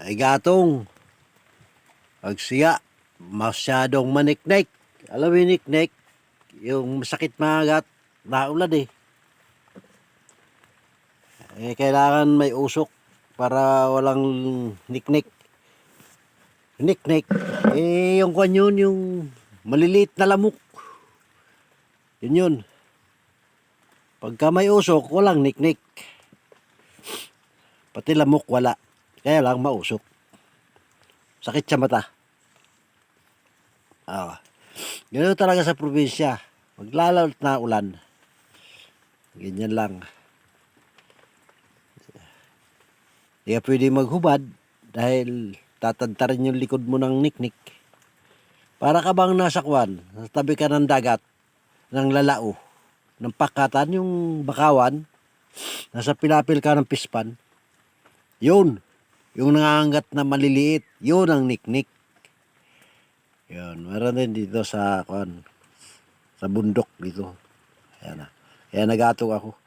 Ay gatong. Pag siya, masyadong maniknek. Alam mo yung niknek? Yung masakit mga gat, naulad eh. Eh, kailangan may usok para walang niknek. Niknek. Eh, yung kwan yun, yung maliliit na lamok. Yun yun. Pagka may usok, walang niknik. Pati lamok wala. Kaya lang mausok. Sakit sa mata. Ah. Ganun talaga sa probinsya. Maglalawat na ulan. Ganyan lang. Hindi ka pwede maghubad dahil tatantarin yung likod mo ng niknik. Para ka bang nasa kwan, sa tabi ka ng dagat, ng lalao, ng pakatan, yung bakawan, nasa pinapil ka ng pispan. Yun. Yung nangangat na maliliit, yun ang niknik. Yun. Meron din dito sa, kwan, sa bundok dito. Ayan na. Kaya nagatong ako.